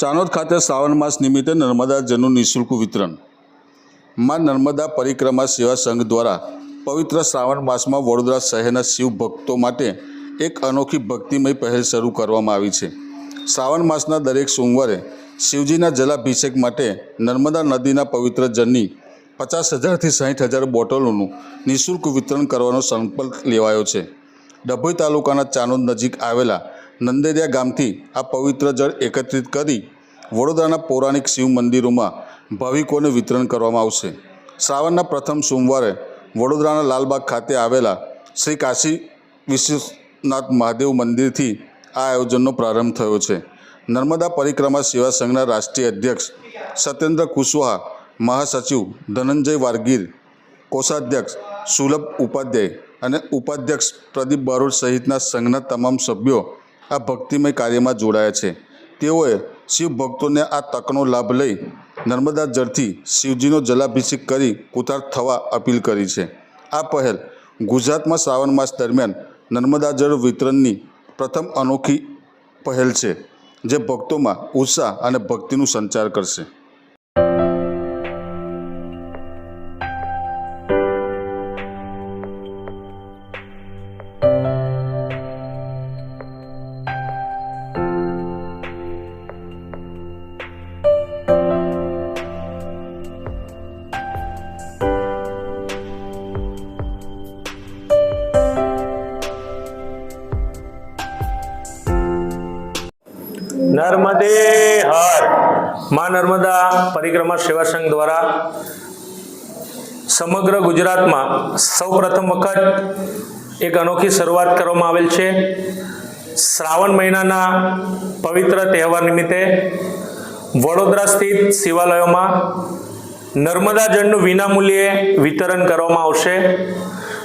ચાનોદ ખાતે શ્રાવણ માસ નિમિત્તે નર્મદા જનનું નિઃશુલ્ક વિતરણ. માં નર્મદા પરિક્રમા સેવા સંઘ દ્વારા પવિત્ર શ્રાવણ માસમાં વડોદરા શહેરના શિવ ભક્તો માટે એક અનોખી ભક્તિમય પહેલ શરૂ કરવામાં આવી છે. શ્રાવણ માસના દરેક સોમવારે શિવજીના જલાભિષેક માટે નર્મદા નદીના પવિત્ર જળની પચાસ હજારથી સાહીઠ હજાર બોટલોનું નિઃશુલ્ક વિતરણ કરવાનો સંકલ્પ લેવાયો છે. ડભોઈ તાલુકાના ચાનોદ નજીક આવેલા નંદેરિયા ગામથી આ પવિત્ર જળ એકત્રિત કરી વડોદરાના પૌરાણિક શિવ મંદિરોમાં ભાવિકોને વિતરણ કરવામાં આવશે. શ્રાવણના પ્રથમ સોમવારે વડોદરાના લાલબાગ ખાતે આવેલા શ્રી કાશી વિશ્વનાથ મહાદેવ મંદિરથી આ આયોજનનો પ્રારંભ થયો છે. નર્મદા પરિક્રમા સેવા સંઘના રાષ્ટ્રીય અધ્યક્ષ સત્યેન્દ્ર કુશવાહા, મહાસચિવ ધનંજય વારગીર, કોષાધ્યક્ષ સુલભ ઉપાધ્યાય અને ઉપાધ્યક્ષ પ્રદીપ બારોટ સહિતના સંઘના તમામ સભ્યો આ ભક્તિમય કાર્યમાં જોડાયા છે. તેઓએ શિવ ભક્તોને આ તકનો લાભ લઈ નર્મદા જળથી શિવજીનો જલાભિષેક કરી કુતાર થવા અપીલ કરી છે. આ પહેલ ગુજરાતમાં શ્રાવણ માસ દરમિયાન નર્મદા જળ વિતરણની પ્રથમ અનોખી પહેલ છે, જે ભક્તોમાં ઉત્સાહ અને ભક્તિનું સંચાર કરશે. નર્મદે હર. માં નર્મદા પરિક્રમા સેવા સંઘ દ્વારા સમગ્ર ગુજરાતમાં સૌ પ્રથમ વખત એક અનોખી શરૂઆત કરવામાં આવેલ છે. શ્રાવણ મહિનાના પવિત્ર તહેવાર નિમિત્તે વડોદરા સ્થિત શિવાલયોમાં નર્મદા જળનું વિનામૂલ્યે વિતરણ કરવામાં આવશે.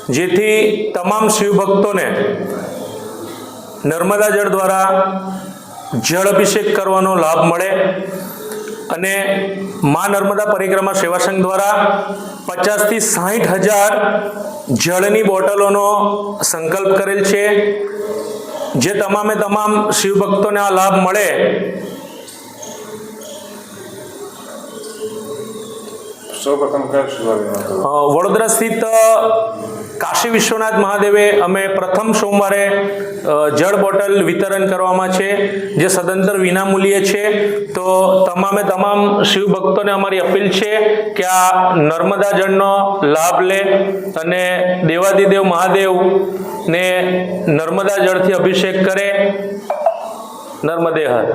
જેથી તમામ શિવભક્તોને નર્મદા જળ દ્વારા જળ અભિષેક કરવાનો લાભ મળે અને મા નર્મદા પરિક્રમા સેવા સંઘ દ્વારા પચાસથી સાહીઠ હજાર જળની બોટલોનો સંકલ્પ કરેલ છે. જે તમામે તમામ શિવભક્તોને આ લાભ મળે. વડોદરા સ્થિત કાશી વિશ્વનાથ મહાદેવે અમે પ્રથમ સોમવારે જળ બોટલ વિતરણ કરવામાં છે, જે સદંતર વિનામૂલ્યે છે. તો તમામે તમામ શિવ ભક્તોને અમારી અપીલ છે કે આ નર્મદા જળનો લાભ લે અને દેવાદિદેવ મહાદેવ ને નર્મદા જળથી અભિષેક કરે. નર્મદે હર.